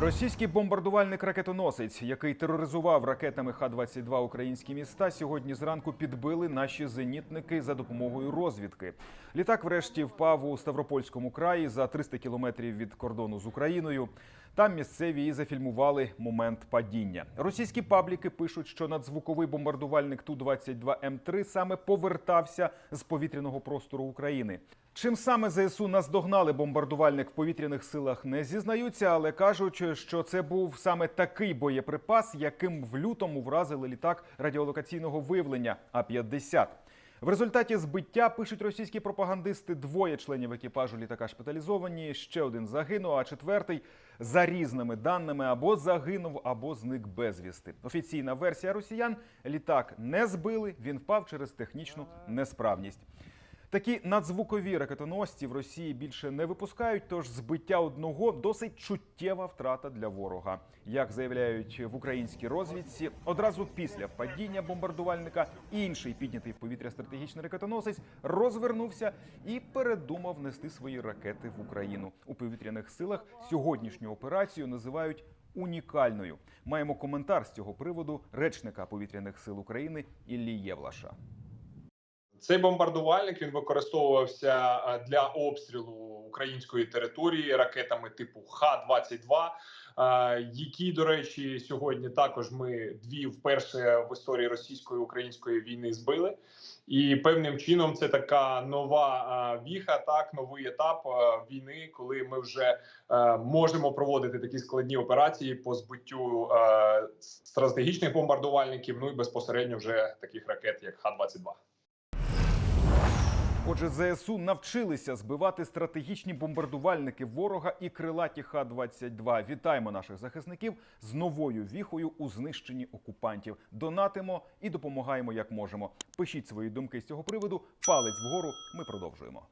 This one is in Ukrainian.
Російський бомбардувальник-ракетоносець, який тероризував ракетами Х-22 українські міста, сьогодні зранку підбили наші зенітники за допомогою розвідки. Літак, врешті, впав у Ставропольському краї за 300 кілометрів від кордону з Україною. Там місцеві і зафільмували момент падіння. Російські пабліки пишуть, що надзвуковий бомбардувальник Ту-22М3 саме повертався з повітряного простору України. Чим саме ЗСУ наздогнали бомбардувальник в повітряних силах, не зізнаються, але кажуть, що це був саме такий боєприпас, яким в лютому вразили літак радіолокаційного виявлення А-50. В результаті збиття пишуть російські пропагандисти. Двоє членів екіпажу літака шпиталізовані. Ще один загинув, а четвертий за різними даними або загинув, або зник безвісти. Офіційна версія росіян: літак не збили, він впав через технічну несправність. Такі надзвукові ракетоносці в Росії більше не випускають, тож збиття одного досить чуттєва втрата для ворога. Як заявляють в українській розвідці, одразу після падіння бомбардувальника інший піднятий в повітря стратегічний ракетоносець розвернувся і передумав нести свої ракети в Україну. У повітряних силах сьогоднішню операцію називають унікальною. Маємо коментар з цього приводу речника повітряних сил України Іллі Євлаша. Цей бомбардувальник він використовувався е, для обстрілу української території ракетами типу Х-22, е, які, до речі, сьогодні також ми дві вперше в історії російсько-української війни збили. І певним чином це така нова е, віха, так новий етап війни, коли ми вже можемо проводити такі складні операції по збиттю стратегічних бомбардувальників. Ну і безпосередньо вже таких ракет, як Х-22. Отже, ЗСУ навчилися збивати стратегічні бомбардувальники ворога і крилаті Х-22. Вітаємо наших захисників з новою віхою у знищенні окупантів. Донатимо і допомагаємо як можемо. Пишіть свої думки з цього приводу. Палець вгору. Ми продовжуємо.